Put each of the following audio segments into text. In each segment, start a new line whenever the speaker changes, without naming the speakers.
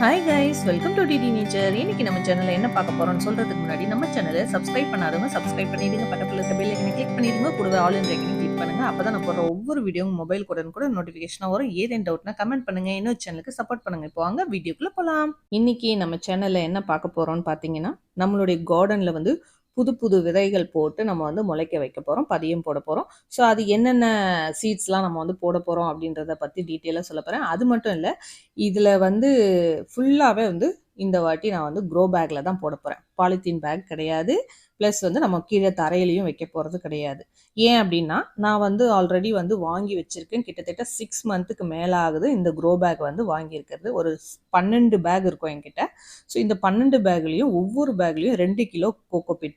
Hi guys welcome to DD nature இன்னைக்கு நம்ம சேனலில் என்ன பார்க்க போகிறோம்னு சொல்றதுக்கு முன்னாடி நம்ம சேனலை சப்ஸ்கிரைப் பண்ணாதவங்க சப்ஸ்கிரைப் பண்ணிடுங்க பக்கத்தில் இருக்க பெல் ஐக்கனை கிளிக் பண்ணிடுங்க கூடவே ஆல் இன் ஐக்கனை கிளிக் பண்ணுங்க. அப்பதான் நான் போடுற ஒவ்வொரு வீடியோவும் மொபைல் கூட கூட நோட்டிஃபிகேஷனாக வரும். ஏதேன் டவுட்னா கமெண்ட் பண்ணுங்க. இன்னொரு சேனலுக்கு சப்போர்ட் பண்ணுங்க. இப்போ வாங்க வீடியோக்குள்ளே போகலாம் இன்னைக்கு நம்ம சேனலில் என்ன பார்க்க போகிறோம்னு பார்த்தீங்கன்னா நம்மளுடைய கார்டன்ல வந்து புது புது விதைகள் போட்டு நம்ம வந்து முளைக்க வைக்க போகிறோம் பதியம் போட போகிறோம் ஸோ அது என்னென்ன சீட்ஸ்லாம் நம்ம வந்து போட போகிறோம் அப்படின்றத பற்றி டீட்டெயிலாக சொல்ல போகிறேன் அது மட்டும் இல்லை இதில் வந்து ஃபுல்லாகவே வந்து இந்த வாட்டி நான் வந்து க்ரோ பேக்கில் தான் போட போகிறேன் பாலித்தீன் பேக் கிடையாது. ப்ளஸ் வந்து நம்ம கீழே தரையிலையும் வைக்க போகிறது கிடையாது. ஏன் அப்படின்னா நான் வந்து ஆல்ரெடி வந்து வாங்கி வச்சுருக்கேன். கிட்டத்தட்ட சிக்ஸ் மந்த்துக்கு மேலே ஆகுது இந்த க்ரோ பேக் வந்து வாங்கியிருக்கிறது. ஒரு பன்னெண்டு பேக் இருக்கும் என்கிட்ட. ஸோ இந்த பன்னெண்டு பேக்லேயும் ஒவ்வொரு பேக்லேயும் ரெண்டு கிலோ கோகோபிட்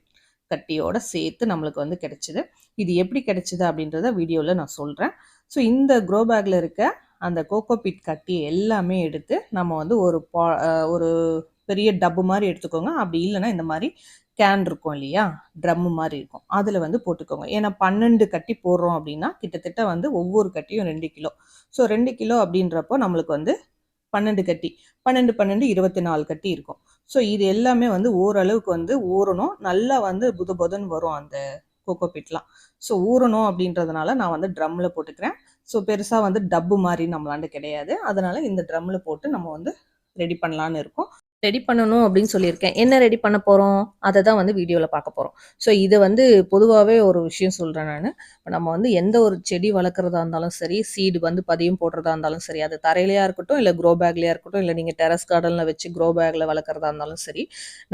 கட்டியோட சேர்த்து நம்மளுக்கு வந்து கிடைச்சிது. இது எப்படி கிடைச்சிது அப்படின்றத வீடியோவில் நான் சொல்கிறேன் ஸோ இந்த க்ரோ பேக்கில் இருக்க அந்த கோகோபிட் கட்டி எல்லாமே எடுத்து நம்ம வந்து ஒரு பா ஒரு பெரிய டப்பு மாதிரி எடுத்துக்கோங்க. அப்படி இல்லைன்னா இந்த மாதிரி கேன் இருக்கும் இல்லையா? ட்ரம்மு மாதிரி இருக்கும். அதில் வந்து போட்டுக்கோங்க. ஏன்னா பன்னெண்டு கட்டி போடுறோம் அப்படின்னா கிட்டத்தட்ட வந்து ஒவ்வொரு கட்டியும் ரெண்டு கிலோ. ஸோ ரெண்டு கிலோ அப்படின்றப்போ நம்மளுக்கு வந்து பன்னெண்டு கட்டி. பன்னெண்டு பன்னெண்டு இருபத்தி நாலு கட்டி இருக்கும். ஸோ இது எல்லாமே வந்து ஓரளவுக்கு வந்து ஊறணும். நல்லா வந்து புது புதன்னு வரும் அந்த கோகோ பிட்லாம் ஸோ ஊறணும் அப்படின்றதுனால நான் வந்து ட்ரம்மில் போட்டுக்கிறேன். ஸோ பெருசாக வந்து டப்பு மாதிரி நம்மளாண்டு கிடையாது. அதனால் இந்த ட்ரம்மில் போட்டு நம்ம வந்து ரெடி பண்ணலான்னு இருக்கோம். ரெடி பண்ணணும் அப்படின்னு சொல்லியிருக்கேன். என்ன ரெடி பண்ண போகிறோம் அதை தான் வந்து வீடியோவில் பார்க்க போகிறோம் ஸோ இதை வந்து பொதுவாகவே ஒரு விஷயம் சொல்கிறேன் நான். இப்போ நம்ம வந்து எந்த ஒரு செடி வளர்க்குறதா இருந்தாலும் சரி சீடு வந்து பதியம் போடுறதா இருந்தாலும் சரி அது தரையிலையாக இருக்கட்டும் இல்லை க்ரோ பேக்லையாக இருக்கட்டும் இல்லை நீங்கள் டெரஸ் கார்டனில் வச்சு க்ரோ பேக்கில் வளர்க்குறதா இருந்தாலும் சரி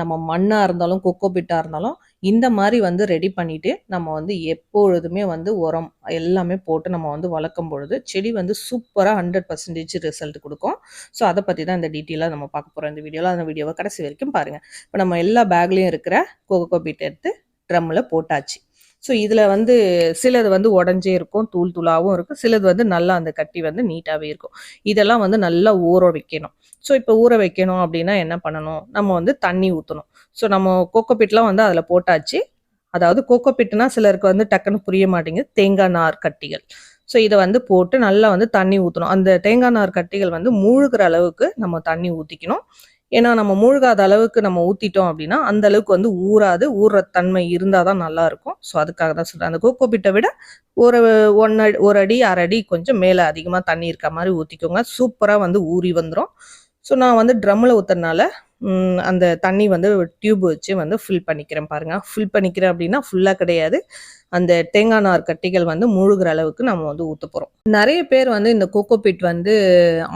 நம்ம மண்ணாக இருந்தாலும் கொக்கோ பிட்டாக இருந்தாலும் இந்த மாதிரி வந்து ரெடி பண்ணிவிட்டு நம்ம வந்து எப்பொழுதுமே வந்து உரம் எல்லாமே போட்டு நம்ம வந்து வளர்க்கும் பொழுது செடி வந்து சூப்பராக ஹண்ட்ரட் பர்சன்டேஜ் ரிசல்ட் கொடுக்கும். ஸோ அதை பற்றி தான் இந்த டீட்டெயிலாக நம்ம பார்க்க போகிறோம் இந்த வீடியோவில் அந்த வீடியோவை கடைசி வரைக்கும் பாருங்கள் இப்போ நம்ம எல்லா பேக்லேயும் இருக்கிற கோகோ பீட் எடுத்து ட்ரம்மில் போட்டாச்சு. ஸோ இதில் வந்து சிலது வந்து உடஞ்சே இருக்கும் தூள் தூளாகவும் இருக்கும். சிலது வந்து நல்லா அந்த கட்டி வந்து நீட்டாகவே இருக்கும். இதெல்லாம் வந்து நல்லா ஊற வைக்கணும். ஸோ இப்போ ஊற வைக்கணும் அப்படின்னா என்ன பண்ணணும்? நம்ம வந்து தண்ணி ஊற்றணும் ஸோ நம்ம கோகோபிட்லாம் வந்து அதில் போட்டாச்சு. அதாவது கோகோபிட்னா சிலருக்கு வந்து டக்குன்னு புரிய மாட்டேங்குது. தேங்காய் நார் கட்டிகள். ஸோ இதை வந்து போட்டு நல்லா வந்து தண்ணி ஊற்றணும் அந்த தேங்காய் நார் கட்டிகள் வந்து மூழ்கிற அளவுக்கு நம்ம தண்ணி ஊற்றிக்கணும் ஏன்னா நம்ம மூழ்காத அளவுக்கு நம்ம ஊற்றிட்டோம் அப்படின்னா அந்த அளவுக்கு வந்து ஊறாது ஊற தன்மை இருந்தால் தான் நல்லாயிருக்கும் ஸோ அதுக்காக தான் சொல்கிறேன் அந்த கோகோபிட்டை விட ஒரு ஒன் அடி ஒரு அடி அரை அடி கொஞ்சம் மேலே அதிகமாக தண்ணி இருக்க மாதிரி ஊற்றிக்கோங்க சூப்பராக வந்து ஊறி வந்துடும் ஸோ நான் வந்து ட்ரம்மில் ஊற்றுறதுனால அந்த தண்ணி வந்து டியூப் வச்சு வந்து ஃபில் பண்ணிக்கிறேன் பாருங்கள் ஃபில் பண்ணிக்கிறேன் அப்படின்னா ஃபுல்லாக கிடையாது. அந்த தேங்காய் நார் கட்டிகள் வந்து முழுகிற அளவுக்கு நம்ம வந்து ஊற்ற போகிறோம் நிறைய பேர் வந்து இந்த கோகோபிட் வந்து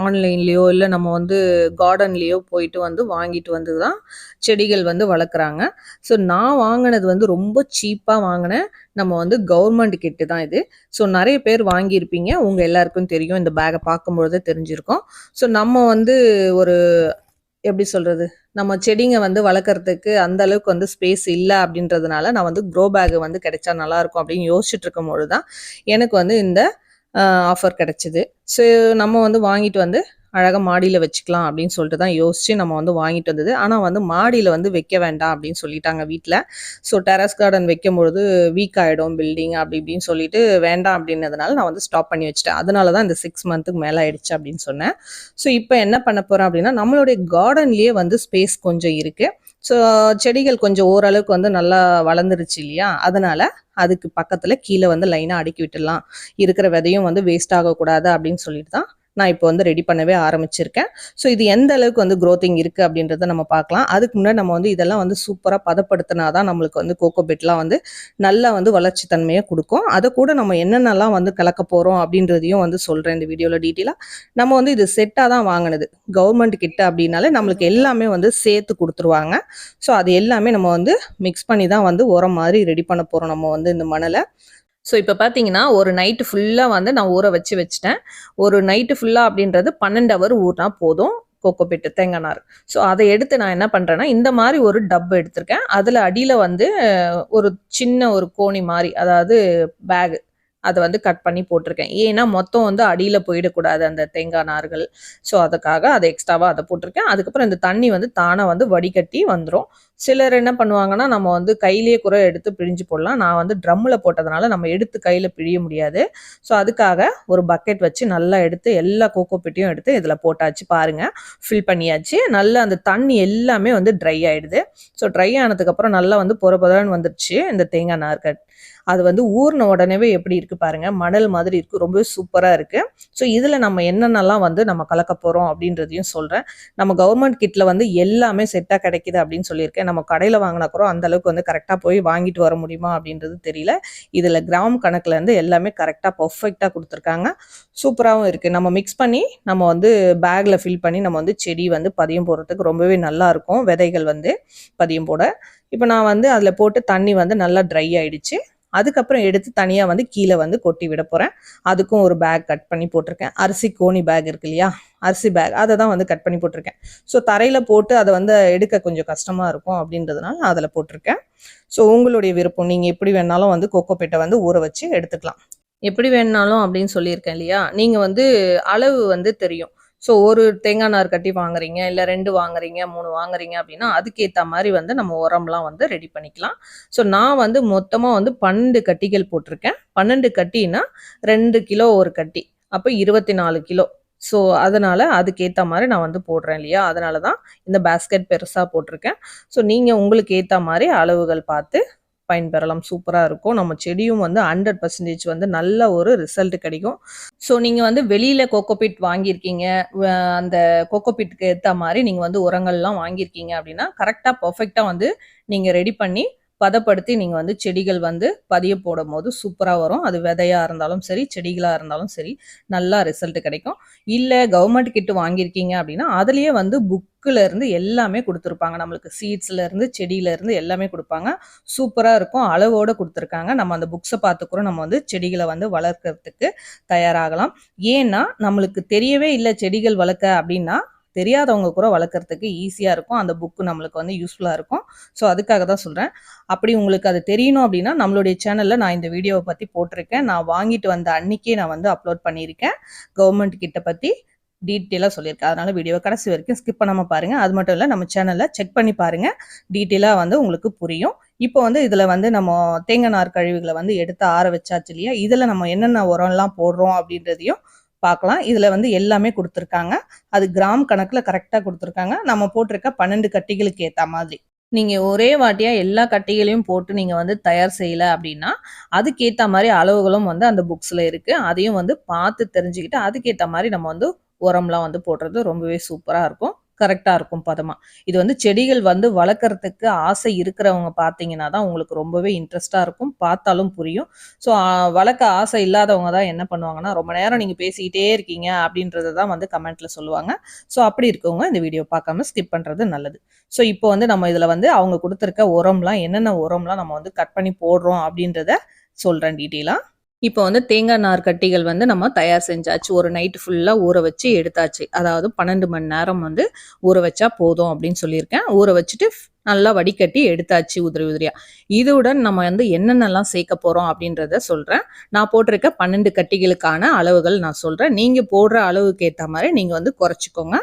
ஆன்லைன்லேயோ இல்லை நம்ம வந்து கார்டன்லேயோ போயிட்டு வந்து வாங்கிட்டு வந்து தான் செடிகள் வந்து வளர்க்குறாங்க. ஸோ நான் வாங்கினது வந்து ரொம்ப சீப்பாக வாங்கினேன். நம்ம வந்து கவர்மெண்ட் கிட்டு தான் இது. ஸோ நிறைய பேர் வாங்கியிருப்பீங்க. உங்கள் எல்லாருக்கும் தெரியும். இந்த பேகை பார்க்கும்பொழுதே தெரிஞ்சிருக்கும். ஸோ நம்ம வந்து ஒரு எப்படி சொல்கிறது நம்ம செடிங்க வந்து வளர்க்குறதுக்கு அந்த அளவுக்கு வந்து ஸ்பேஸ் இல்லை அப்படின்றதுனால நான் வந்து க்ரோ பேக் வந்து கிடைச்சா நல்லாயிருக்கும் அப்படின்னு யோசிச்சுட்டு இருக்கும்பொழுது தான் எனக்கு வந்து இந்த ஆஃபர் கிடச்சிது. ஸோ நம்ம வந்து வாங்கிட்டு வந்து அழகாக மாடியில் வச்சுக்கலாம் அப்படின்னு சொல்லிட்டு தான் யோசித்து நம்ம வந்து வாங்கிட்டு வந்தது. ஆனால் வந்து மாடியில் வந்து வைக்க வேண்டாம் அப்படின்னு சொல்லிட்டாங்க வீட்டில் ஸோ டெரஸ் கார்டன் வைக்கும் பொழுது வீக் ஆகிடும் பில்டிங் அப்படி இப்படின்னு சொல்லிட்டு வேண்டாம் அப்படின்னதுனால நான் வந்து ஸ்டாப் பண்ணி வச்சுட்டேன். அதனால தான் இந்த சிக்ஸ் மந்த்துக்கு மேலே ஆயிடுச்சு அப்படின்னு சொன்னேன். ஸோ இப்போ என்ன பண்ண போகிறோம் அப்படின்னா நம்மளுடைய கார்டன்லேயே வந்து ஸ்பேஸ் கொஞ்சம் இருக்குது ஸோ செடிகள் கொஞ்சம் ஓரளவுக்கு வந்து நல்லா வளர்ந்துருச்சு இல்லையா? அதனால அதுக்கு பக்கத்தில் கீழே வந்து லைனாக அடுக்கி விட்டுடலாம். இருக்கிற விதையும் வந்து வேஸ்ட் ஆகக்கூடாது அப்படின்னு சொல்லிட்டு தான் நான் இப்போ வந்து ரெடி பண்ணவே ஆரம்பிச்சிருக்கேன். ஸோ இது எந்த அளவுக்கு வந்து க்ரோத்திங் இருக்குது அப்படின்றத நம்ம பார்க்கலாம். அதுக்கு முன்னாடி நம்ம வந்து இதெல்லாம் வந்து சூப்பராக பதப்படுத்தினா தான் நம்மளுக்கு வந்து கோகோ பெட்லாம் வந்து நல்லா வந்து வளர்ச்சி தன்மையை கொடுக்கும். அதை கூட நம்ம என்னென்னலாம் வந்து கலக்க போகிறோம் அப்படின்றதையும் வந்து சொல்கிறேன் இந்த வீடியோவில் டீட்டெயிலாக நம்ம வந்து இது செட்டாக தான் வாங்கினது. கவர்மெண்ட் கிட்ட அப்படின்னாலே நம்மளுக்கு எல்லாமே வந்து சேர்த்து கொடுத்துருவாங்க. ஸோ அது எல்லாமே நம்ம வந்து மிக்ஸ் பண்ணி தான் வந்து உரம் மாதிரி ரெடி பண்ண போகிறோம் நம்ம வந்து இந்த மணலை. ஸோ இப்போ பார்த்தீங்கன்னா ஒரு நைட்டு ஃபுல்லாக வந்து நான் ஊற வச்சு வச்சுட்டேன். ஒரு நைட்டு ஃபுல்லாக அப்படின்றது பன்னெண்டு ஹவர் ஊறினா போதும். கோகோபிட்டு தேங்காய் நார். ஸோ அதை எடுத்து நான் என்ன பண்ணுறேன்னா இந்த மாதிரி ஒரு டப்பு எடுத்திருக்கேன். அதில் அடியில் வந்து ஒரு சின்ன ஒரு கோணி மாதிரி அதாவது பேகு அதை வந்து கட் பண்ணி போட்டிருக்கேன். ஏன்னா மொத்தம் வந்து அடியில் போயிடக்கூடாது அந்த தேங்காய் நார்கள். ஸோ அதுக்காக அதை எக்ஸ்ட்ராவாக அதை போட்டிருக்கேன். அதுக்கப்புறம் இந்த தண்ணி வந்து தானாக வந்து வடிகட்டி வந்துடும் சிலர் என்ன பண்ணுவாங்கன்னா நம்ம வந்து கையிலேயே கூட எடுத்து பிழிஞ்சு போடலாம். நான் வந்து ட்ரம்மில் போட்டதுனால நம்ம எடுத்து கையில் பிழிய முடியாது. ஸோ அதுக்காக ஒரு பக்கெட் வச்சு நல்லா எடுத்து எல்லா கோகோ பெட்டியும் எடுத்து இதில் போட்டாச்சு பாருங்கள் ஃபில் பண்ணியாச்சு. நல்லா அந்த தண்ணி எல்லாமே வந்து ட்ரை ஆகிடுது ஸோ ட்ரை ஆனதுக்கப்புறம் நல்லா வந்து பொற பொறன்னு வந்துருச்சு இந்த தேங்காய் நார்கட் அது வந்து ஊர்ன உடனேவே எப்படி இருக்கு பாருங்க? மணல் மாதிரி இருக்கு. ரொம்பவே சூப்பராக இருக்கு. ஸோ இதில் நம்ம என்னென்னலாம் வந்து நம்ம கலக்க போகிறோம் அப்படின்றதையும் சொல்கிறேன் நம்ம கவர்மெண்ட் கிட்ல வந்து எல்லாமே செட்டாக கிடைக்குது அப்படின்னு சொல்லியிருக்கேன். நம்ம கடையில் வாங்கினா கூட அந்த அளவுக்கு வந்து கரெக்டாக போய் வாங்கிட்டு வர முடியுமா அப்படின்றது தெரியல. இதில் கிராம் கணக்கில் இருந்து எல்லாமே கரெக்டாக பர்ஃபெக்டாக கொடுத்துருக்காங்க. சூப்பராகவும் இருக்குது நம்ம மிக்ஸ் பண்ணி நம்ம வந்து பேக்கில் ஃபில் பண்ணி நம்ம வந்து செடி வந்து பதியம் போடுறதுக்கு ரொம்பவே நல்லாயிருக்கும் விதைகள் வந்து பதியம் போட. இப்போ நான் வந்து அதில் போட்டு தண்ணி வந்து நல்லா ட்ரை ஆயிடுச்சு. அதுக்கப்புறம் எடுத்து தனியாக வந்து கீழே வந்து கொட்டி விட போகிறேன் அதுக்கும் ஒரு பேக் கட் பண்ணி போட்டிருக்கேன். அரிசி கோணி பேக் இருக்கு இல்லையா? அரிசி பேக் அதை தான் வந்து கட் பண்ணி போட்டிருக்கேன். ஸோ தரையில் போட்டு அதை வந்து எடுக்க கொஞ்சம் கஷ்டமாக இருக்கும் அப்படின்றதுனால அதில் போட்டிருக்கேன். ஸோ உங்களுடைய விருப்பம். நீங்கள் எப்படி வேணாலும் வந்து கோகோபேட்டை வந்து ஊற வச்சு எடுத்துக்கலாம். எப்படி வேணாலும் அப்படின்னு சொல்லியிருக்கேன் இல்லையா? நீங்கள் வந்து அளவு வந்து தெரியும். ஸோ ஒரு தேங்காய் நார் கட்டி வாங்குறீங்க இல்லை ரெண்டு வாங்குறீங்க மூணு வாங்குறீங்க அப்படின்னா அதுக்கேற்ற மாதிரி வந்து நம்ம உரம்லாம் வந்து ரெடி பண்ணிக்கலாம். ஸோ நான் வந்து மொத்தமாக வந்து பன்னெண்டு கட்டிகள் போட்டிருக்கேன். பன்னெண்டு கட்டின்னா ரெண்டு கிலோ ஒரு கட்டி அப்போ இருபத்தி நாலு கிலோ. ஸோ அதனால் அதுக்கேற்ற மாதிரி நான் வந்து போடுறேன் இல்லையா? அதனால தான் இந்த பேஸ்கெட் பெருசாக போட்டிருக்கேன். ஸோ நீங்கள் உங்களுக்கு ஏற்ற மாதிரி அளவுகள் பார்த்து பயன்பெறலாம். சூப்பராக இருக்கும். நம்ம செடியும் வந்து ஹண்ட்ரட் பர்சன்டேஜ் வந்து நல்ல ஒரு ரிசல்ட் கிடைக்கும். ஸோ நீங்கள் வந்து வெளியில் கோகோபிட் வாங்கியிருக்கீங்க. அந்த கோகோபிட்டுக்கு ஏற்ற மாதிரி நீங்கள் வந்து உரங்கள்லாம் வாங்கியிருக்கீங்க அப்படின்னா கரெக்டாக பர்ஃபெக்டாக வந்து நீங்கள் ரெடி பண்ணி பதப்படுத்தி நீங்கள் வந்து செடிகள் வந்து பதிய போடும் போது சூப்பராக வரும். அது விதையாக இருந்தாலும் சரி செடிகளாக இருந்தாலும் சரி நல்லா ரிசல்ட் கிடைக்கும். இல்லை கவர்மெண்ட் கிட்ட வாங்கியிருக்கீங்க அப்படின்னா அதுலேயே வந்து புக்கிலேருந்து எல்லாமே கொடுத்துருப்பாங்க. நம்மளுக்கு சீட்ஸ்லேருந்து செடியிலேருந்து எல்லாமே கொடுப்பாங்க. சூப்பராக இருக்கும். அளவோடு கொடுத்துருக்காங்க. நம்ம அந்த புக்ஸை பார்த்து நம்ம வந்து செடிகளை வந்து வளர்க்கறதுக்கு தயாராகலாம். ஏன்னா நம்மளுக்கு தெரியவே இல்லை செடிகள் வளர்க்க அப்படின்னா தெரியாதவங்க கூட வளர்க்குறதுக்கு ஈஸியாக இருக்கும். அந்த புக்கு நம்மளுக்கு வந்து யூஸ்ஃபுல்லாக இருக்கும். ஸோ அதுக்காக தான் சொல்கிறேன் அப்படி உங்களுக்கு அது தெரியணும் அப்படின்னா நம்மளுடைய சேனலில் நான் இந்த வீடியோவை பற்றி போட்டிருக்கேன். நான் வாங்கிட்டு வந்த அன்னைக்கே நான் வந்து அப்லோட் பண்ணியிருக்கேன். கவர்மெண்ட் கிட்ட பற்றி டீட்டெயிலாக சொல்லியிருக்கேன். அதனால் வீடியோ கடைசி வரைக்கும் ஸ்கிப் பண்ணாமல் பாருங்கள் அது மட்டும் இல்லை நம்ம சேனலில் செக் பண்ணி பாருங்கள் டீட்டெயிலாக வந்து உங்களுக்கு புரியும். இப்போ வந்து இதில் வந்து நம்ம தேங்காய் நார் கழிவுகளை வந்து எடுத்து ஆற வச்சாச்சு இல்லையா? இதில் நம்ம என்னென்ன உரம்லாம் போடுறோம் அப்படின்றதையும் பார்க்கலாம் இதில் வந்து எல்லாமே கொடுத்துருக்காங்க. அது கிராம் கணக்கில் கரெக்டாக கொடுத்துருக்காங்க. நம்ம போட்டிருக்க பன்னெண்டு கட்டிகளுக்கு ஏற்ற மாதிரி. நீங்கள் ஒரே வாட்டியாக எல்லா கட்டிகளையும் போட்டு நீங்கள் வந்து தயார் செய்யலை அப்படின்னா அதுக்கேற்ற மாதிரி அளவுகளும் வந்து அந்த புக்ஸில் இருக்குது அதையும் வந்து பார்த்து தெரிஞ்சுக்கிட்டு அதுக்கேற்ற மாதிரி நம்ம வந்து உரம்லாம் வந்து போடுறது ரொம்பவே சூப்பராக இருக்கும். கரெக்டாக இருக்கும் பதமா. இது வந்து செடிகள் வந்து வளர்க்குறதுக்கு ஆசை இருக்கிறவங்க பார்த்தீங்கன்னா தான் உங்களுக்கு ரொம்பவே இன்ட்ரெஸ்டாக இருக்கும். பார்த்தாலும் புரியும். ஸோ வளர்க்க ஆசை இல்லாதவங்க தான் என்ன பண்ணுவாங்கன்னா ரொம்ப நேரம் நீங்கள் பேசிக்கிட்டே இருக்கீங்க அப்படின்றத தான் வந்து கமெண்ட்ல சொல்லுவாங்க. ஸோ அப்படி இருக்கவங்க இந்த வீடியோ பார்க்காம ஸ்கிப் பண்ணுறது நல்லது. ஸோ இப்போ வந்து நம்ம இதில் வந்து அவங்க கொடுத்துருக்க உரம்லாம் என்னென்ன உரம்லாம் நம்ம வந்து கட் பண்ணி போடுறோம் அப்படின்றத சொல்கிறேன் டீட்டெயிலாக இப்போ வந்து தேங்காய் நார் கட்டிகள் வந்து நம்ம தயார் செஞ்சாச்சு. ஒரு நைட் ஃபுல்லாக ஊற வச்சு எடுத்தாச்சு. அதாவது பன்னெண்டு மணி நேரம் வந்து ஊற வச்சா போதும் அப்படின்னு சொல்லியிருக்கேன். ஊற வச்சுட்டு நல்லா வடிகட்டி எடுத்தாச்சு உதிரி உதிரியா. இதுடன் நம்ம வந்து என்னென்னலாம் சேர்க்க போறோம் அப்படின்றத சொல்றேன். நான் போட்டிருக்க பன்னெண்டு கட்டிகளுக்கான அளவுகள் நான் சொல்றேன். நீங்க போடுற அளவுக்கு ஏற்ற மாதிரி நீங்க வந்து குறைச்சிக்கோங்க.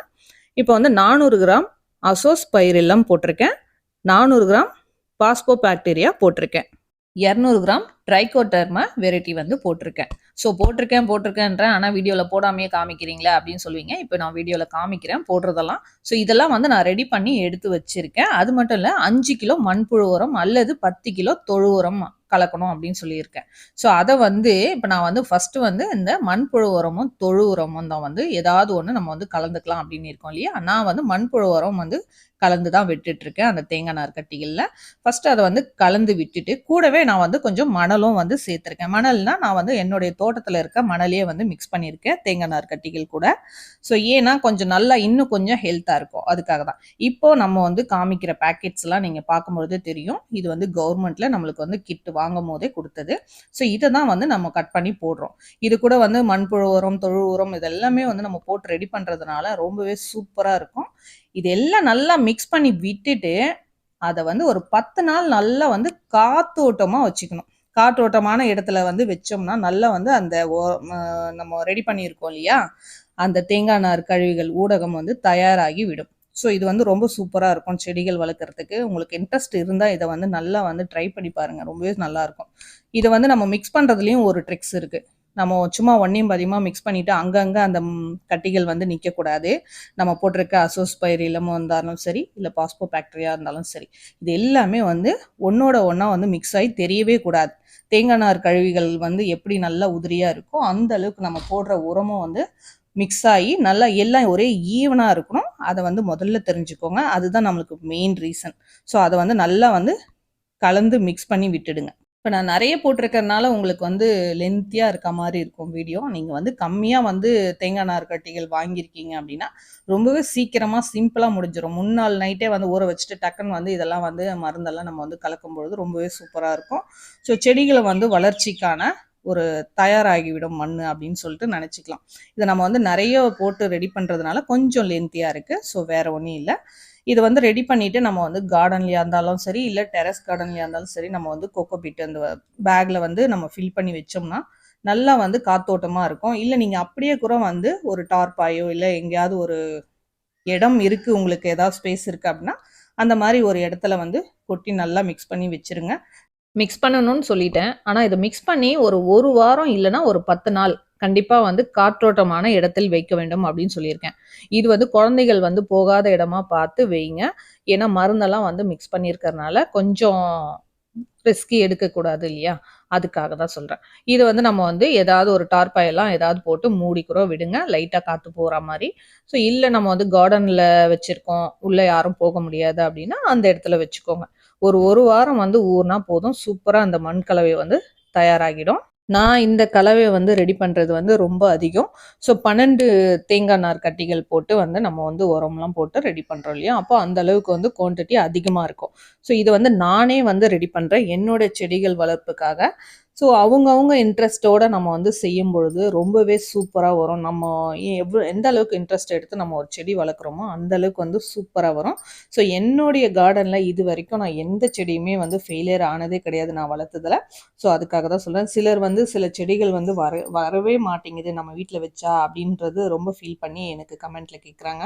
இப்போ வந்து நானூறு கிராம் அசோஸ் பயிரெல்லாம் போட்டிருக்கேன். நானூறு கிராம் பாஸ்போ பாக்டீரியா போட்டிருக்கேன். இரநூறு கிராம் ட்ரைகோடர்மா வெரைட்டி வந்து போட்டிருக்கேன். ஸோ போட்டிருக்கேன் போட்டிருக்கேன்றேன். ஆனால் வீடியோவில் போடாமையே காமிக்கிறீங்களா அப்படின்னு சொல்லுவீங்க. இப்போ நான் வீடியோவில் காமிக்கிறேன் போடுறதெல்லாம். ஸோ இதெல்லாம் வந்து நான் ரெடி பண்ணி எடுத்து வச்சிருக்கேன். அது மட்டும் இல்லை அஞ்சு கிலோ மண்புழு உரம் அல்லது பத்து கிலோ தொழு உரம் கலக்கணும் அப்படின்னு சொல்லியிருக்கேன். ஸோ அதை வந்து இப்போ நான் வந்து ஃபஸ்ட்டு வந்து இந்த மண்புழு உரமும் தொழு உரமும் தான் வந்து ஏதாவது ஒன்று நம்ம வந்து கலந்துக்கலாம் அப்படின்னு இருக்கோம் இல்லையா? நான் வந்து மண்புழு உரம் வந்து கலந்து தான் விட்டுட்டு இருக்கேன் அந்த தேங்காய் நார் கட்டிகளில். ஃபஸ்ட்டு அதை வந்து கலந்து விட்டுட்டு கூடவே நான் வந்து கொஞ்சம் மணலும் வந்து சேர்த்துருக்கேன். மணல்னால் நான் வந்து என்னுடைய தோட்டத்தில் இருக்க மணலையே வந்து மிக்ஸ் பண்ணியிருக்கேன். தேங்காய் நார் கட்டிகள் கூட. ஸோ ஏன்னா கொஞ்சம் நல்லா இன்னும் கொஞ்சம் ஹெல்த்தாக இருக்கும். அதுக்காக தான். இப்போ நம்ம வந்து காமிக்கிற பேக்கெட்ஸ்லாம் நீங்கள் பார்க்கும்பொழுதே தெரியும். இது வந்து கவர்மெண்ட்டில் நம்மளுக்கு வந்து கிட்டு வாங்கும் போதே கொடுத்தது. ஸோ இதை தான் வந்து நம்ம கட் பண்ணி போடுறோம். இது கூட வந்து மண்புழு உரம் தொழு உரம் இதெல்லாமே வந்து நம்ம போட்டு ரெடி பண்ணுறதுனால ரொம்பவே சூப்பராக இருக்கும். இது எல்லாம் நல்லா மிக்ஸ் பண்ணி விட்டுட்டு அதை வந்து ஒரு பத்து நாள் நல்லா வந்து காத்தோட்டமாக வச்சுக்கணும். காற்றோட்டமான இடத்துல வந்து வச்சோம்னா நல்லா வந்து அந்த ஓ- நம்ம ரெடி பண்ணியிருக்கோம் இல்லையா? அந்த தேங்காய் நார் கழிவுகள் ஊடகம் வந்து தயாராகி விடும். ஸோ இது வந்து ரொம்ப சூப்பராக இருக்கும் செடிகள் வளர்க்குறதுக்கு. உங்களுக்கு இன்ட்ரெஸ்ட் இருந்தால் இதை வந்து நல்லா வந்து ட்ரை பண்ணி பாருங்கள் ரொம்பவே நல்லாயிருக்கும் இதை வந்து நம்ம மிக்ஸ் பண்ணுறதுலையும் ஒரு ட்ரிக்ஸ் இருக்குது நம்ம சும்மா ஒன்றையும் பாதியமாக மிக்ஸ் பண்ணிவிட்டு அங்கங்கே அந்த கட்டிகள் வந்து நிற்கக்கூடாது நம்ம போட்டிருக்க அசோஸ்பைரிலமும் இருந்தாலும் சரி இல்லை பாஸ்போ பாக்டீரியா இருந்தாலும் சரி இது எல்லாமே வந்து ஒன்றோட ஒன்றா வந்து மிக்ஸ் ஆகி தெரியவே கூடாது. தேங்காய் நார் கழுவிகள் வந்து எப்படி நல்லா உதிரியாக இருக்கோ அந்த அளவுக்கு நம்ம போடுற உரமும் வந்து மிக்ஸ் ஆகி நல்லா எல்லாம் ஒரே ஈவனாக இருக்கணும். அதை வந்து முதல்ல தெரிஞ்சுக்கோங்க. அதுதான் நம்மளுக்கு மெயின் ரீசன் ஸோ அதை வந்து நல்லா வந்து கலந்து மிக்ஸ் பண்ணி விட்டுடுங்க. இப்போ நான் நிறைய போட்டிருக்கறனால உங்களுக்கு வந்து லென்த்தியாக இருக்க மாதிரி இருக்கும் வீடியோ நீங்கள் வந்து கம்மியாக வந்து தேங்காய் நார் கட்டிகள் வாங்கியிருக்கீங்க அப்படின்னா ரொம்பவே சீக்கிரமாக சிம்பிளாக முடிஞ்சிடும் முன்னாள் நைட்டே வந்து ஊற வச்சுட்டு டக்குன்னு வந்து இதெல்லாம் வந்து மருந்தெல்லாம் நம்ம வந்து கலக்கும் பொழுது ரொம்பவே சூப்பராக இருக்கும். ஸோ செடிகளை வந்து வளர்ச்சிக்கான ஒரு தயாராகிவிடும் மண் அப்படின்னு சொல்லிட்டு நினச்சிக்கலாம். இதை நம்ம வந்து நிறைய போட்டு ரெடி பண்ணுறதுனால கொஞ்சம் லென்த்தியாக இருக்குது ஸோ வேறு ஒன்றும் இல்லை. இது வந்து ரெடி பண்ணிவிட்டு நம்ம வந்து கார்டன்லையாக இருந்தாலும் சரி இல்லை டெரஸ் கார்டன்லையாக இருந்தாலும் சரி நம்ம வந்து கொக்கோ பீட் அந்த பேக்கில் வந்து நம்ம ஃபில் பண்ணி வச்சோம்னா நல்லா வந்து காத்தோட்டமாக இருக்கும். இல்லை நீங்கள் அப்படியே கூட வந்து ஒரு டார்பாயோ இல்லை எங்கேயாவது ஒரு இடம் இருக்குது உங்களுக்கு ஏதாவது ஸ்பேஸ் இருக்குது அப்படின்னா அந்த மாதிரி ஒரு இடத்துல வந்து கொட்டி நல்லா மிக்ஸ் பண்ணி வச்சிருங்க. மிக்ஸ் பண்ணணும்னு சொல்லிட்டேன். ஆனால் இதை மிக்ஸ் பண்ணி ஒரு ஒரு வாரம் இல்லைன்னா ஒரு பத்து நாள் கண்டிப்பாக வந்து காற்றோட்டமான இடத்தில் வைக்க வேண்டும் அப்படின்னு சொல்லியிருக்கேன். இது வந்து குழந்தைகள் வந்து போகாத இடமா பார்த்து வைங்க. ஏன்னா மருந்தெல்லாம் வந்து மிக்ஸ் பண்ணியிருக்கறனால கொஞ்சம் ரிஸ்கி எடுக்கக்கூடாது இல்லையா? அதுக்காக தான் சொல்கிறேன் இது வந்து நம்ம வந்து ஏதாவது ஒரு டார்பாயெல்லாம் ஏதாவது போட்டு மூடிக்கிறோம் விடுங்க. லைட்டாக காற்று போகிற மாதிரி. ஸோ இல்லை நம்ம வந்து கார்டனில் வச்சுருக்கோம். உள்ளே யாரும் போக முடியாது அப்படின்னா அந்த இடத்துல வச்சுக்கோங்க. ஒரு ஒரு வாரம் வந்து ஊறினா போதும். சூப்பராக அந்த மண் கலவை வந்து தயாராகிடும். நான் இந்த கலவையை வந்து ரெடி பண்ணுறது வந்து ரொம்ப அதிகம். ஸோ பன்னெண்டு தேங்காய் நார் கட்டிகள் போட்டு வந்து நம்ம வந்து உரம்லாம் போட்டு ரெடி பண்ணுறோம் இல்லையா? அப்போ அந்த அளவுக்கு வந்து குவான்டிட்டி அதிகமாக இருக்கும். ஸோ இதை வந்து நானே வந்து ரெடி பண்ணுறேன் என்னோட செடிகள் வளர்ப்புக்காக. ஸோ அவங்கவுங்க இன்ட்ரெஸ்ட்டோடு நம்ம வந்து செய்யும் பொழுது ரொம்பவே சூப்பராக வரும். நம்ம எவ்வளோ எந்த அளவுக்கு இன்ட்ரெஸ்ட் எடுத்து நம்ம ஒரு செடி வளர்க்குறோமோ அந்த அளவுக்கு வந்து சூப்பராக வரும். ஸோ என்னுடைய கார்டனில் இது வரைக்கும் நான் எந்த செடியுமே வந்து ஃபெயிலியர் ஆனதே கிடையாது. நான் வளர்த்ததில். ஸோ அதுக்காக தான் சொல்கிறேன் சிலர் வந்து சில செடிகள் வந்து வர வரவே மாட்டேங்குது. நம்ம வீட்டில் வச்சா அப்படின்றது ரொம்ப ஃபீல் பண்ணி எனக்கு கமெண்ட்டில் கேட்குறாங்க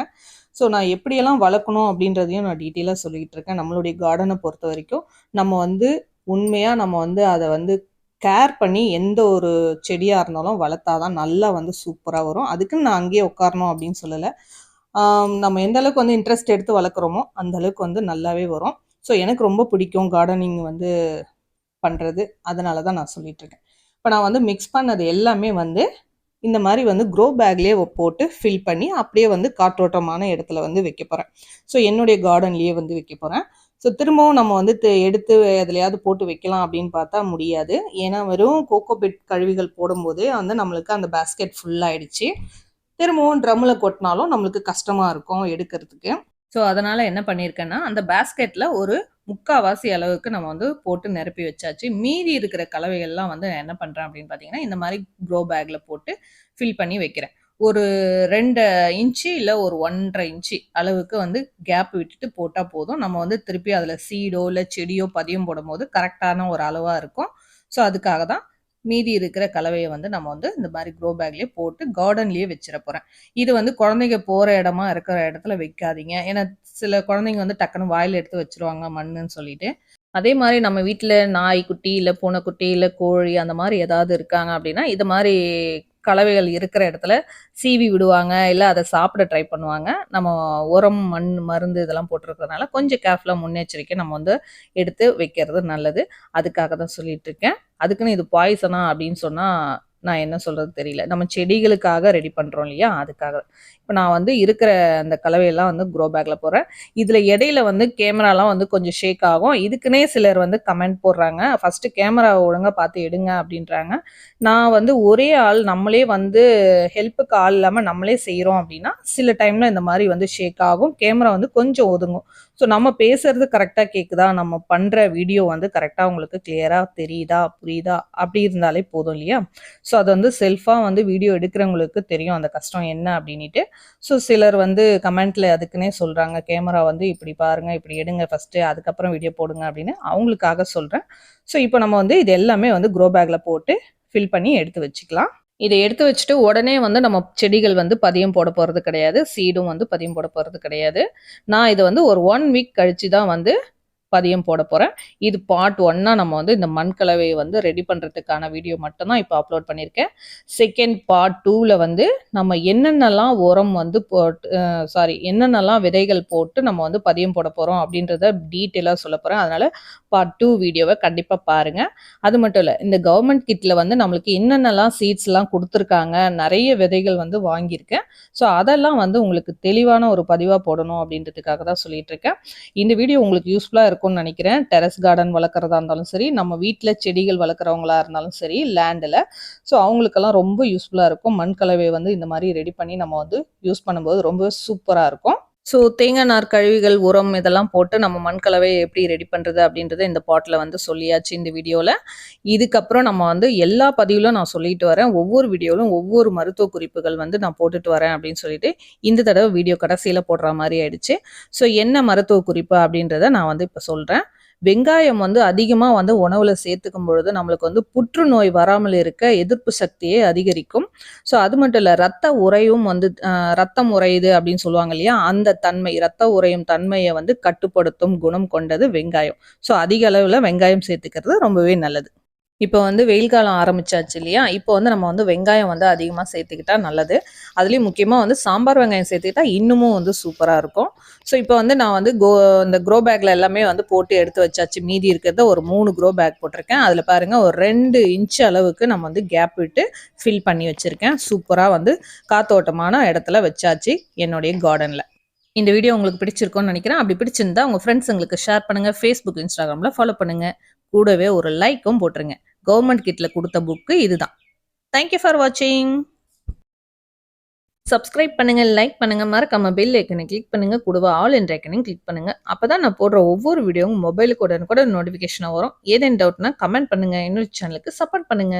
ஸோ நான் எப்படியெல்லாம் வளர்க்கணும் அப்படின்றதையும் நான் டீட்டெயிலாக சொல்லிகிட்டு இருக்கேன். நம்மளுடைய கார்டனை பொறுத்த வரைக்கும் நம்ம வந்து உண்மையாக நம்ம வந்து அதை வந்து கேர் பண்ணி எந்த ஒரு செடியாக இருந்தாலும் வளர்த்தாதான் நல்லா வந்து சூப்பராக வரும். அதுக்குன்னு நான் அங்கேயே உட்காரணும் அப்படின்னு சொல்லலை. நம்ம எந்த அளவுக்கு வந்து இன்ட்ரெஸ்ட் எடுத்து வளர்க்குறோமோ அந்த அளவுக்கு வந்து நல்லாவே வரும். ஸோ எனக்கு ரொம்ப பிடிக்கும் கார்டனிங் வந்து பண்ணுறது அதனால தான் நான் சொல்லிகிட்ருக்கேன் இப்போ நான் வந்து மிக்ஸ் பண்ணது எல்லாமே வந்து இந்த மாதிரி வந்து க்ரோ பேக்லேயே போட்டு ஃபில் பண்ணி அப்படியே வந்து காற்றோட்டமான இடத்துல வந்து வைக்க போகிறேன் ஸோ என்னுடைய கார்டன்லேயே வந்து வைக்க போகிறேன் ஸோ திரும்பவும் நம்ம வந்து எடுத்து எதுலையாவது போட்டு வைக்கலாம் அப்படின்னு பார்த்தா முடியாது. ஏன்னா வெறும் கோகோ பிட் கழுவிகள் போடும்போதே வந்து நம்மளுக்கு அந்த பேஸ்கெட் ஃபுல்லாகிடுச்சு திரும்பவும் ட்ரம்மில் கொட்டினாலும் நம்மளுக்கு கஷ்டமாக இருக்கும் எடுக்கிறதுக்கு. ஸோ அதனால் என்ன பண்ணியிருக்கேன்னா அந்த பேஸ்கெட்டில் ஒரு முக்காவாசி அளவுக்கு நம்ம வந்து போட்டு நிரப்பி வச்சாச்சு. மீதி இருக்கிற கலவைகள்லாம் வந்து நான் என்ன பண்ணுறேன் அப்படின்னு பார்த்தீங்கன்னா இந்த மாதிரி க்ரோ பேக்கில் போட்டு ஃபில் பண்ணி வைக்கிறேன். ஒரு ரெண்டு இன்ச்சு இல்லை ஒரு ஒன்றரை இன்ச்சு அளவுக்கு வந்து கேப் விட்டுட்டு போட்டால் போதும். நம்ம வந்து திருப்பி அதில் சீடோ இல்லை செடியோ பதியம் போடும்போது கரெக்டான ஒரு அளவாக இருக்கும். ஸோ அதுக்காக தான் மீதி இருக்கிற கலவையை வந்து நம்ம வந்து இந்த மாதிரி க்ரோ பேக்லேயே போட்டு கார்டன்லேயே வச்சிட போகிறேன் இது வந்து குழந்தைங்க போகிற இடமா இருக்கிற இடத்துல வைக்காதீங்க. ஏன்னா சில குழந்தைங்க வந்து டக்குன்னு வாயில் எடுத்து வச்சிருவாங்க மண்ணுன்னு சொல்லிட்டு. அதே மாதிரி நம்ம வீட்டில் நாய்க்குட்டி இல்லை பூனைக்குட்டி இல்லை கோழி அந்த மாதிரி ஏதாவது இருக்காங்க அப்படின்னா இது மாதிரி கலவைகள் இருக்கிற இடத்துல சீவி விடுவாங்க இல்லை அதை சாப்பிட ட்ரை பண்ணுவாங்க. நம்ம உரம் மண் மருந்து இதெல்லாம் போட்டிருக்கிறதுனால கொஞ்சம் கேர்ஃபுல்லாக முன்னெச்சரிக்கை நம்ம வந்து எடுத்து வைக்கிறது நல்லது. அதுக்காக தான் சொல்லிட்டு இருக்கேன். அதுக்குன்னு இது பாய்சனா அப்படின்னு சொன்னால் நான் என்ன சொல்கிறது தெரியல. நம்ம செடிகளுக்காக ரெடி பண்ணுறோம் இல்லையா? அதுக்காக. இப்போ நான் வந்து இருக்கிற அந்த கலவையெல்லாம் வந்து க்ரோ பேக்கில் போடுறேன். இதில் இடையில வந்து கேமராலாம் வந்து கொஞ்சம் ஷேக் ஆகும். இதுக்குன்னே சிலர் வந்து கமெண்ட் போடுறாங்க. ஃபஸ்ட்டு கேமராவை ஒழுங்காக பார்த்து எடுங்க அப்படின்றாங்க. நான் வந்து ஒரே ஆள் நம்மளே வந்து ஹெல்ப்புக்கு ஆள் இல்லாமல் நம்மளே செய்கிறோம் அப்படின்னா சில டைமில் இந்த மாதிரி வந்து ஷேக் ஆகும். கேமரா வந்து கொஞ்சம் ஒதுங்கும். ஸோ நம்ம பேசுறது கரெக்டாக கேட்குதா நம்ம பண்ணுற வீடியோ வந்து கரெக்டாக உங்களுக்கு கிளியராக தெரியுதா? புரியுதா? அப்படி இருந்தாலே போதும் இல்லையா? ஸோ அது வந்து செல்ஃபாக வந்து வீடியோ எடுக்கிறவங்களுக்கு தெரியும் அந்த கஷ்டம் என்ன அப்படின்ட்டு ஸோ சிலர் வந்து கமெண்ட்ல அதுக்குன்னே சொல்கிறாங்க கேமரா வந்து இப்படி பாருங்க இப்படி எடுங்க ஃபஸ்ட்டு அதுக்கப்புறம் வீடியோ போடுங்க அப்படின்னு அவங்களுக்காக சொல்கிறேன் ஸோ இப்போ நம்ம வந்து இது எல்லாமே வந்து க்ரோ பேக்கில் போட்டு ஃபில் பண்ணி எடுத்து வச்சுக்கலாம். இதை எடுத்து வச்சுட்டு உடனே வந்து நம்ம செடிகள் வந்து பதியம் போட போகிறது கிடையாது சீடும் வந்து பதியம் போட போகிறது கிடையாது. நான் இதை வந்து ஒரு ஒன் வீக் கழிச்சு தான் வந்து பதியம் போட போகிறேன் இது பார்ட் ஒன்னாக நம்ம வந்து இந்த மண் கலவையை வந்து ரெடி பண்ணுறதுக்கான வீடியோ மட்டும்தான் இப்போ அப்லோட் பண்ணியிருக்கேன் செகண்ட் பார்ட் டூவில் வந்து நம்ம என்னென்னலாம் உரம் வந்து போட்டு சாரி என்னென்னலாம் விதைகள் போட்டு நம்ம வந்து பதியம் போட போகிறோம் அப்படின்றத டீட்டெயிலாக சொல்ல போகிறேன் அதனால் பார்ட் டூ வீடியோவை கண்டிப்பாக பாருங்கள் அது மட்டும் இல்லை இந்த கவர்மெண்ட் கிட்டில் வந்து நம்மளுக்கு என்னென்னலாம் சீட்ஸ்லாம் கொடுத்துருக்காங்க நிறைய விதைகள் வந்து வாங்கியிருக்கேன். ஸோ அதெல்லாம் வந்து உங்களுக்கு தெளிவான ஒரு பதிவாக போடணும் அப்படின்றதுக்காக தான் சொல்லிட்டு இருக்கேன். இந்த வீடியோ உங்களுக்கு யூஸ்ஃபுல்லாக இருக்கும்னு நினைக்கிறேன். டெரஸ் கார்டன் வளர்க்குறதா இருந்தாலும் சரி நம்ம வீட்டில் செடிகள் வளர்க்குறவங்களா இருந்தாலும் சரி லேண்டில் ஸோ அவங்களுக்கெல்லாம் ரொம்ப யூஸ்ஃபுல்லாக இருக்கும். மண் கலவையை வந்து இந்த மாதிரி ரெடி பண்ணி நம்ம வந்து யூஸ் பண்ணும்போது ரொம்ப சூப்பராக இருக்கும். ஸோ தேங்காய் நார் கழிவுகள் உரம் இதெல்லாம் போட்டு நம்ம மண் கலவையை எப்படி ரெடி பண்ணுறது அப்படின்றத இந்த பாட்டில் வந்து சொல்லியாச்சு இந்த வீடியோவில் இதுக்கப்புறம் நம்ம வந்து எல்லா பதிவிலும் நான் சொல்லிட்டு வரேன். ஒவ்வொரு வீடியோவிலும் ஒவ்வொரு மருத்துவ குறிப்புகள் வந்து நான் போட்டுட்டு வரேன் அப்படின்னு சொல்லிட்டு இந்த தடவை வீடியோ கடைசியில் போடுற மாதிரி ஆயிடுச்சு. ஸோ என்ன மருத்துவ குறிப்பு அப்படின்றத நான் வந்து இப்போ சொல்கிறேன் வெங்காயம் வந்து அதிகமாக வந்து உணவில் சேர்த்துக்கும் பொழுது நம்மளுக்கு வந்து புற்றுநோய் வராமல் இருக்க எதிர்ப்பு சக்தியை அதிகரிக்கும். ஸோ அது மட்டும் இல்லை ரத்த உறையும் வந்து ரத்தம் உறையுது அப்படின்னு சொல்லுவாங்க இல்லையா? அந்த தன்மை ரத்த உறையும் தன்மையை வந்து கட்டுப்படுத்தும் குணம் கொண்டது வெங்காயம். ஸோ அதிக அளவில் வெங்காயம் சேர்த்துக்கிறது ரொம்பவே நல்லது. இப்போ வந்து வெயில் காலம் ஆரம்பிச்சாச்சு இல்லையா? இப்போ வந்து நம்ம வந்து வெங்காயம் வந்து அதிகமாக சேர்த்துக்கிட்டா நல்லது. அதுலேயும் முக்கியமாக வந்து சாம்பார் வெங்காயம் சேர்த்துக்கிட்டா இன்னமும் வந்து சூப்பராக இருக்கும். ஸோ இப்போ வந்து நான் வந்து கோ இந்த க்ரோ பேக்கில் எல்லாமே வந்து போட்டு எடுத்து வச்சாச்சு. மீதி இருக்கிறத ஒரு மூணு க்ரோ பேக் போட்டிருக்கேன். அதில் பாருங்கள் ஒரு ரெண்டு இன்ச் அளவுக்கு நம்ம வந்து கேப் விட்டு ஃபில் பண்ணி வச்சுருக்கேன். சூப்பராக வந்து காத்தோட்டமான இடத்துல வச்சாச்சு என்னுடைய கார்டனில் இந்த வீடியோ உங்களுக்கு பிடிச்சிருக்கோன்னு நினைக்கிறேன். அப்படி பிடிச்சிருந்தா உங்கள் ஃப்ரெண்ட்ஸுங்களுக்கு ஷேர் பண்ணுங்கள் ஃபேஸ்புக் இன்ஸ்டாகிராமில் ஃபாலோ பண்ணுங்கள் கூடவே ஒரு லைக்கும் போட்டுருங்க. கவர்மெண்ட் கிட்டில் கொடுத்த புக்கு இதுதான். தேங்க்யூ ஃபார் வாட்சிங் சப்ஸ்கிரைப் பண்ணுங்க லைக் பண்ணுங்க மறக்காம பெல் ஐக்கனை கிளிக் பண்ணுங்க கூடவே ஆல் என்ற ஐக்கனையும் கிளிக் பண்ணுங்க. அப்பதான் நான் போடுற ஒவ்வொரு வீடியோவும் மொபைலுக்கு உடனே கூட நோட்டிஃபிகேஷனாக வரும். ஏதேன் டவுட்னா கமெண்ட் பண்ணுங்க இன்னொரு சேனலுக்கு சப்போர்ட் பண்ணுங்க.